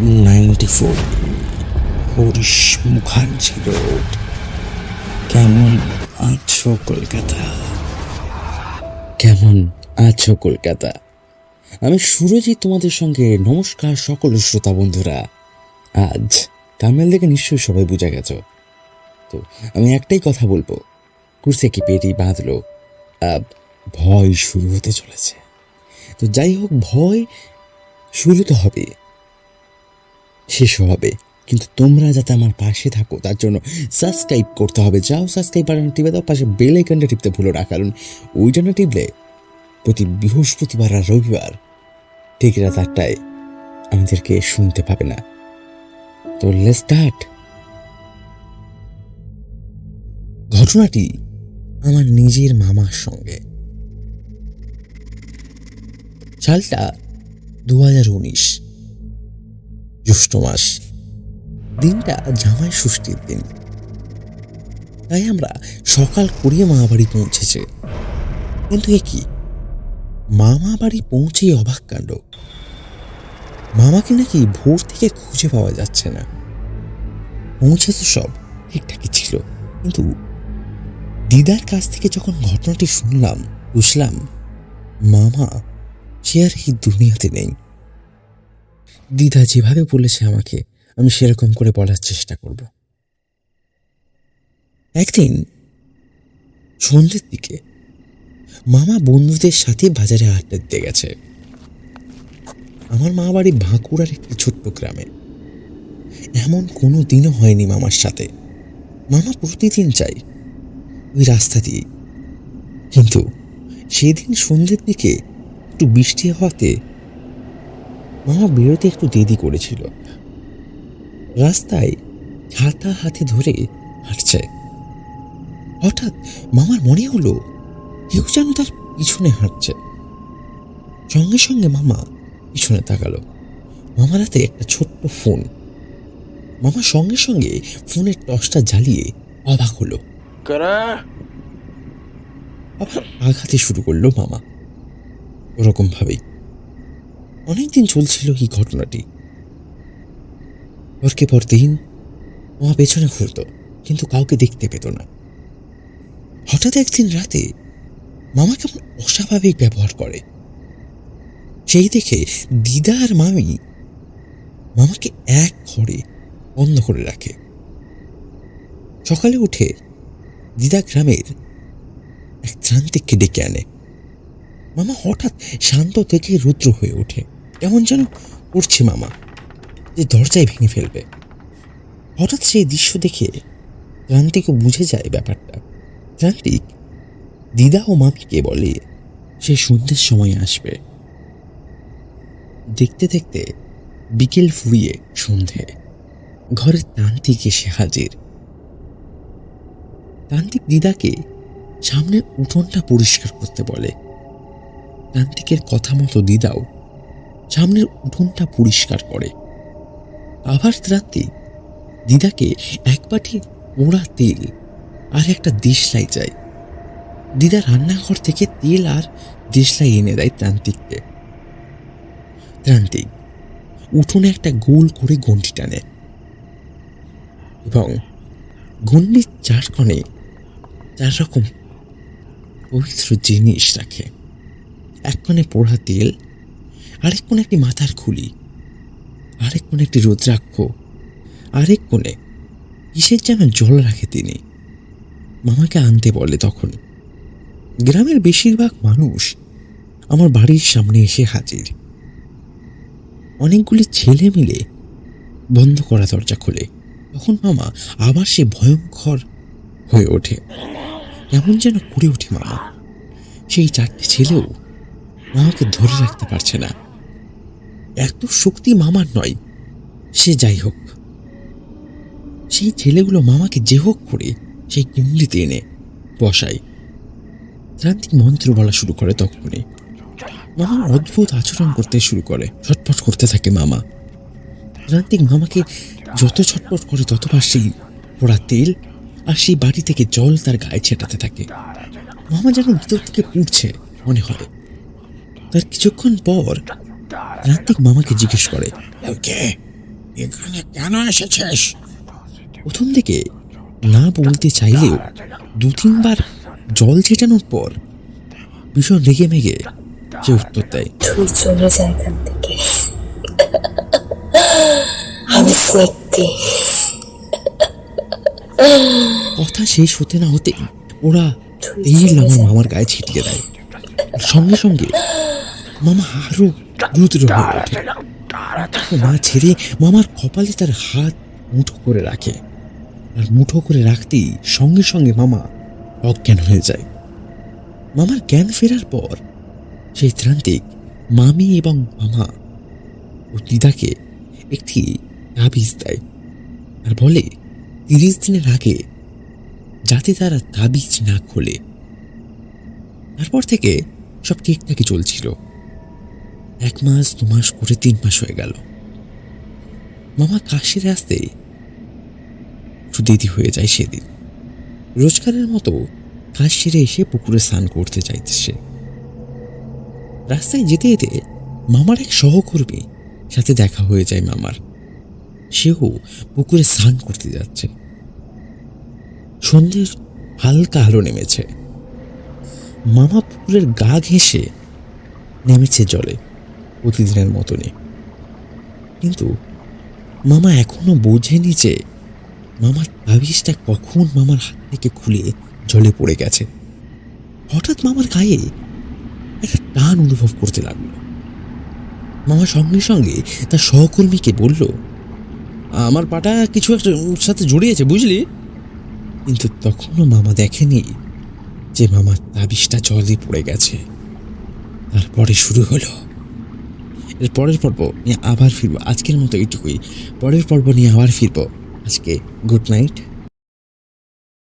Ninety four. Harish Mukherjee road. কেমন আছো কলকাতা? কেমন আছো কলকাতা? আমি সুরজি তোমাদের সঙ্গে। নমস্কার সকল শ্রোতা বন্ধুরা। আজ তামিল দেখে নিশ্চয়ই সবাই বুঝে গেছো। তো আমি একটাই কথা বলব। কুর্সে কি পেটি বাঁধলো? আব ভয় শুরু হতে চলেছে। তো যাই হোক, ভয় শুরু তো হবে শেষও হবে। কিন্তু তোমরা যাতে আমার পাশে থাকো, তার জন্য সাবস্ক্রাইব করতে হবে। যাও সাবস্ক্রাইব বাটন টিপে দাও, পাশে বেল আইকনটা টিপতে ভুলো না, কারণ ওইটা না টিপলে প্রতি বৃহস্পতিবার আর রবিবার ঠিক রাত আটটায় আমাদেরকে শুনতে পাবে না। তো লেস স্টার্ট ঘটনাটি আমার নিজের মামার সঙ্গে। সালটা দু হাজার উনিশ। জ্যৈষ্ঠ মাস। দিনটা জামাই ষষ্ঠীর দিন। তাই আমরা সকাল করিয়ে মামা বাড়ি পৌঁছেছে। কিন্তু এ কি? মামা বাড়ি পৌঁছেই অবাক কাণ্ড। মামাকে নাকি ভোর থেকে খুঁজে পাওয়া যাচ্ছে না। পৌঁছে তো সব ঠিকঠাকই ছিল। কিন্তু দিদার কাছ থেকে যখন ঘটনাটি শুনলাম, বুঝলাম, মামা সে আর এই দুনিয়াতে নেই। দিদা যেভাবে বলেছে আমাকে, আমি সেরকম করে বলার চেষ্টা করব। একদিন সন্ধ্যের দিকে মামা বন্ধুদের সাথে বাজারে আড্ডা দিতে গেছে। আমার মা বাড়ি বাঁকুড়ার একটি ছোট্ট গ্রামে। এমন কোনো দিনও হয়নি মামার সাথে। মামা প্রতিদিন চাই ওই রাস্তা দিয়ে। কিন্তু সেদিন সন্ধ্যের দিকে একটু বৃষ্টি হওয়াতে মামা বেরোতে একটু দেরি করেছিল। রাস্তায় ছাতা হাতে ধরে হাঁটছে। হঠাৎ মামার মনে হলো কেউ যেন তার পিছনে হাঁটছে। সঙ্গে সঙ্গে মামা পিছনে তাকালো। মামার হাতে একটা ছোট্ট ফোন। মামা সঙ্গে সঙ্গে ফোনের টর্চটা জ্বালিয়ে অবাক হলো। আবার আঘাতে শুরু করল মামা। ওরকম ভাবেই অনেকদিন চলছিল এই ঘটনাটি। পরকে পর দিন মামা পেছনে ঘুরত, কিন্তু কাউকে দেখতে পেত না। হঠাৎ একদিন রাতে মামা কেমন অস্বাভাবিক ব্যবহার করে। সেই দেখে দিদা আর মামি মামাকে এক ঘরে বন্ধ করে রাখে। সকালে উঠে দিদা গ্রামের এক ত্রান্তিককে ডেকে আনে। মামা হঠাৎ শান্ত থেকে রুদ্র হয়ে ওঠে। কেমন যেন উঠছে মামা, যে দরজায় ভেঙে ফেলবে। হঠাৎ সেই দৃশ্য দেখে ক্রান্তিকও বুঝে যায় ব্যাপারটা। ক্রান্তিক দিদা ও মামিকে বলে, সে সন্ধ্যের সময় আসবে। দেখতে দেখতে বিকেল ফুরিয়ে সন্ধে, ঘরের তান্ত্রিক এসে হাজির। তান্ত্রিক দিদাকে সামনের উঠোনটা পরিষ্কার করতে বলে। তান্ত্রিকের কথা মতো দিদাও সামনের উঠোনটা পরিষ্কার করে। আবার তান্ত্রিক দিদাকে এক বাটি পোড়া তেল আর একটা দেশলাই চাই। দিদা রান্নাঘর থেকে তেল আর দেশলাই এনে দেয় তান্ত্রিককে। তান্ত্রিক উঠোনে একটা গোল করে গন্ডি টানে এবং গন্ডির চার কোণে চার রকম পবিত্র জিনিস রাখে। এক কোণে পোড়া তেল আরেক কোণে একটি মাথার খুলি, আরেক কোণে একটি রুদ্রাক্ষ, আরেক কোণে কিসের যেন জল রাখে তিনি। মামাকে আনতে বলে তখন, গ্রামের বেশিরভাগ মানুষ আমার বাড়ির সামনে এসে হাজির। অনেকগুলি ছেলে মিলে বন্ধ করা দরজা খোলে। তখন মামা আবার সে ভয়ঙ্কর হয়ে ওঠে। কেমন যেন পড়ে ওঠে মামা। সেই চারটে ছেলেও মামাকে ধরে রাখতে পারছে না। এত শক্তি মামার নয়। সে যাই হোক। সেই ছেলেগুলো মামাকে যে হোক করে সেই কুণ্ডলিতে এনে বসায়। ত্রান্তিক মন্ত্র বলা শুরু করে তখনই। মামা অদ্ভুত আচরণ করতে শুরু করে, ছটফট করতে থাকে মামা। ত্রান্তিক মামাকে যত ছটফট করে ততবার সেই পোড়া তেল আর সেই বাড়ি থেকে জল তার গায়ে ছেটাতে থাকে। মামা যেন ভিতর থেকে পুড়ছে, মনে হয়। তার কিছুক্ষণ পর রাত্রিক মামাকে জিজ্ঞেস করে "কে? এখানে কেন এসেছিস? প্রথম দিকে না বলতে চাইলেও দু তিনবার জল ছেটানোর পর ভীষণ রেগে মেগে সে উত্তর দেয় তুই চলে যা এখান থেকে। আমি সত্যি কথা শেষ হতে না হতেই ওরা তেল আমার মামার গায়ে ছিটিয়ে দেয়। সঙ্গে সঙ্গে মামা আরও ওঠে মা ছেড়ে মামার কপালে তার হাত মুঠো করে রাখে। আর মুঠো করে রাখতেই সঙ্গে সঙ্গে মামা অজ্ঞান হয়ে যায়। মামার জ্ঞান ফেরার পর সেই ত্রান্তিক মামি এবং মামা ও দিদাকে একটি তাবিজ দেয় আর বলে, তিরিশ দিনের আগে যাতে তারা তাবিজ না খোলে। তারপর থেকে সব ঠিকঠাকই চলছিল। এক মাস দু মাস করে তিন মাস হয়ে গেল। মামা কাশিরে আসতে একটু দেরি হয়ে যায় সেদিন। রোজগারের মতো কাজ সেরে এসে পুকুরে স্নান করতে চাইতেছে রাস্তায় যেতে যেতে মামার এক সহকর্মী সাথে দেখা হয়ে যায় মামার। সেও পুকুরে স্নান করতে যাচ্ছে। সন্ধ্যের হালকা আলো নেমেছে। মামা পুকুরের গা ঘেঁষে নেমেছে জলে। প্রতিদিনের মতনই। কিন্তু মামা এখনও বোঝেনি যে মামার তাবিজটা কখন মামার হাত থেকে খুলে জলে পড়ে গেছে। হঠাৎ মামার গায়ে একটা টান অনুভব করতে লাগল। মামা সঙ্গে সঙ্গে তার সহকর্মীকে বলল, আমার পাটা কিছু একটা সাথে জড়িয়েছে, বুঝলি? কিন্তু তখনও মামা দেখেনি যে মামার তাবিজটা জলে পড়ে গেছে। তারপরে শুরু হলো এর পরের পর্ব নিয়ে আবার ফিরবো। আজকের মতো এইটুকুই। পরের পর্ব নিয়ে আবার ফিরবো। আজকে গুড নাইট